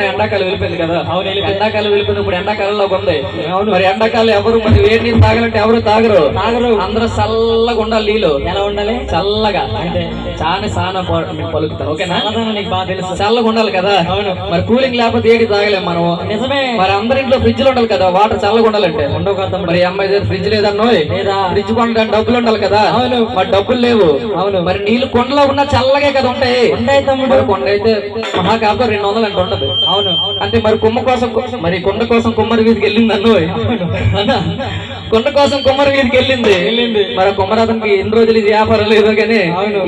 ఎండాకాలం వెళ్ళిపోయింది కదా. అవును. ఎండాకాలం వెళ్ళిపోయింది ఇప్పుడు ఎండాకాలంలో ఉంది. అవును. మరి ఎండాకాలం ఎవరు మరి వేడి నీళ్ళు తాగాలంటే ఎవరు తాగరు? తాగరు. అందరూ చల్లగా ఉండాలి నీళ్ళు. ఎలా ఉండాలి? చల్లగా. అంటే? చాలా సానా పలుకుతారు ఓకేనా? నీకు బాగా తెలుసు. చల్లగా ఉండాలి కదా. అవును. మరి కూలింగ్ లేకపోతే ఏడి తాగలేము మనం నిజమే. మరి అందరి ఇంట్లో ఫ్రిడ్జ్ ఉండాలి కదా. వాటర్ చల్లగా ఉండాలంటే. ఉండవు కదా. మరి. అమ్మాయి దగ్గర ఫ్రిడ్జ్ లేదన్నో? లేదా? ఫ్రిడ్జ్ కొనడానికి డబ్బులు ఉండాలి కదా. అవును. మరి డబ్బులు లేవు. అవును. మరి నీళ్ళు కొండలో ఉన్న చల్లగే కదా ఉంటాయి. ఉంటాయి తమ్ముడు. మరి కొండ అయితే మహాకాలతో రెండు వందలు అంటే ఉండదు. అవును అంటే మరి కుమ్మ కోసం మరి కొండ కోసం కుమ్మరి వీధికి వెళ్ళింది అన్ను కొండ కోసం కుమ్మరి వీధికి వెళ్ళింది. వెళ్ళింది. మరి ఆ కుమ్మరి అతనికి ఎన్ని రోజులు ఇది వ్యాపారం లేదు కానీ.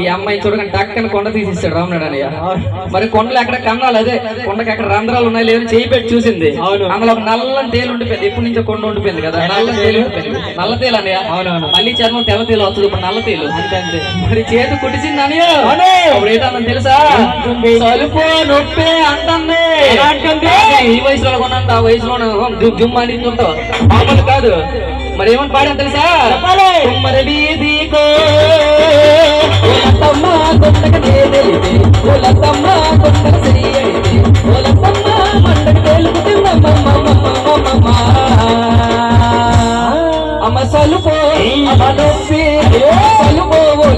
ఈ అమ్మాయి చూడగానే టక్కని కొండ తీసిస్తాడు రామనాడు అని. అవును. మరి కొండలు ఎక్కడ కన్నాలు? అదే కొండకి ఎక్కడ రంధ్రాలు ఉన్నాయి లేదని చేయి పెట్టి చూసింది. అవును. అందులో ఒక నల్లని తేలు ఉండిపోయింది. ఎప్పటి నుంచో కొండ ఉండిపోయింది కదా. నల్ల తేలు ఉండిపోయింది. నల్ల తేలు అని అవునవును. మళ్ళీ చర్మం తెల్ల తేలు వస్తుంది ఇప్పుడు నల్ల తేలు. అంతే అంతే. మరి చేతి కుట్టించింది అని అవును. అప్పుడు ఏంటన్నా తెలుసా? నొప్పి అంటుంది? ఈ వయసులో కొన్నంత ఆ వయసులో జుమ్ అని ఉంటావు మామూలు కాదు. మరి ఏమని పాడాను తెలుసా? వీధికో కొండక కొండక అమ్మ సలుపో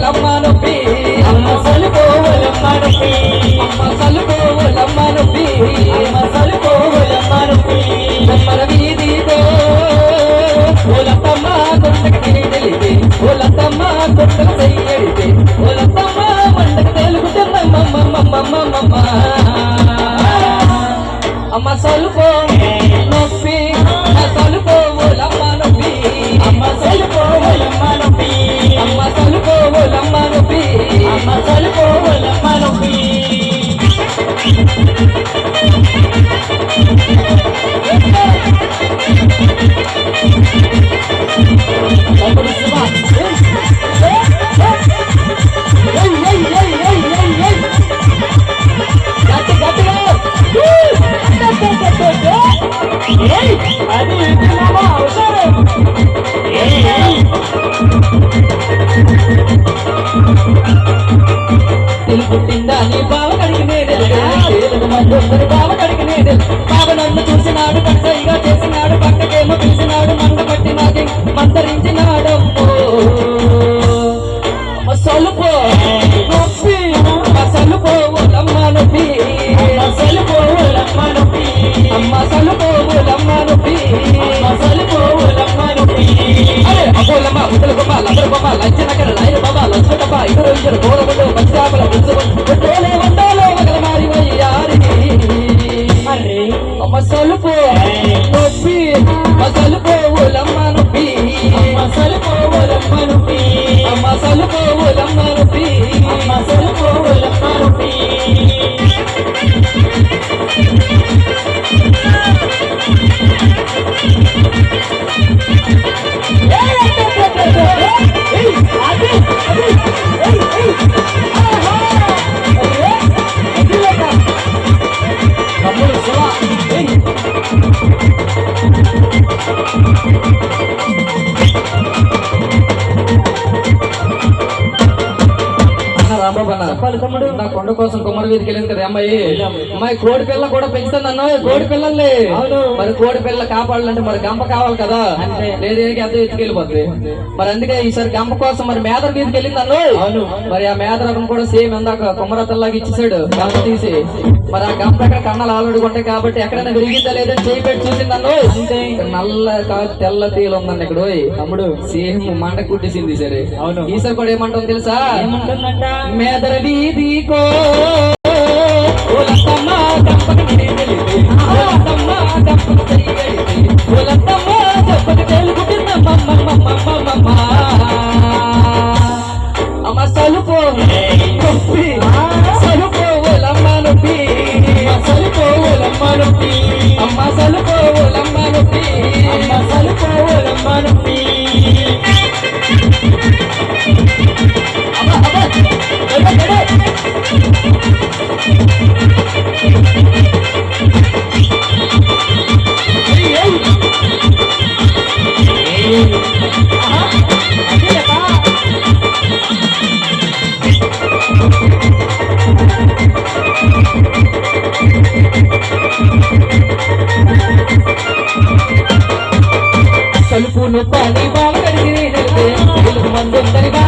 అమ్మ నొప్పి అమ్మ నొప్పి. అమ్మ అమ్మ సోలు ఏయ్, అది ఇది మామ, అవసరం. ఏయ్, ఏయ్. తెలుపుట్టిందా నీ బావ కడిగి బావ కడిగి బావ నన్ను చూసినాడు కట్టయిగా చేసినాడు పక్కకేమో పిలిచినాడు మంట పట్టి నాకే మందరించినాడమ్మో సలుపో నొప్పి అమ్మ సలుపో ఓలమ్మ నొప్పి అమ్మ సలుపో నొప్పి అమ్మ సలుపో ఓలమ్మ నొప్పి అమ్మ సలుపో ఓలమ్మ నొప్పి అరే అపోలమ్మ ఉదల బొమ్మ లబ్బర బొమ్మ లంచనకర లైన ఇద్దరు ఇద్దరు గోరములు పంచాపల పుచ్చుకోలే వండాలో మగల మారి వయ్యారి అమ్మ నొప్పి చెప్పాలి తమ్ముడు నా కొండ కోసం కుమ్మరి వీధికి వెళ్ళింది కదా అమ్మాయి. అమ్మాయి కోడి పిల్ల కూడా పెంచుతుంది అన్న కోడి పిల్లల్ని. మరి కోడి పిల్ల కాపాడాలంటే మరి గంప కావాలి కదా. లేదే అంత ఎత్తుకెళ్ళిపోద్ది మరి అందుకే ఈసారి గంప కోసం మరి మేదర వీధికి వెళ్ళింది అన్న అవును. మరి ఆ మేదరకం కూడా సేమ్ ఇందాక కుమ్మరతల్లాగా ఇచ్చేసాడు గంప తీసి మరి ఆ గంప ఎక్కడ కన్నాలు ఆల్రెడీ ఉంటాయి కాబట్టి ఎక్కడైనా విరిగిందా లేదని చేయి పెట్టి చూసిందన్ను అంతే. నల్ల తెల్ల తీలు ఉందండి ఇక్కడ. తమ్ముడు సేమ్ మండ కుట్టిసింది సరే అవును. ఈసారి కూడా ఏమంటాం తెలుసా ఏముంటుందంట మేదర వీధికో வந்து தருவா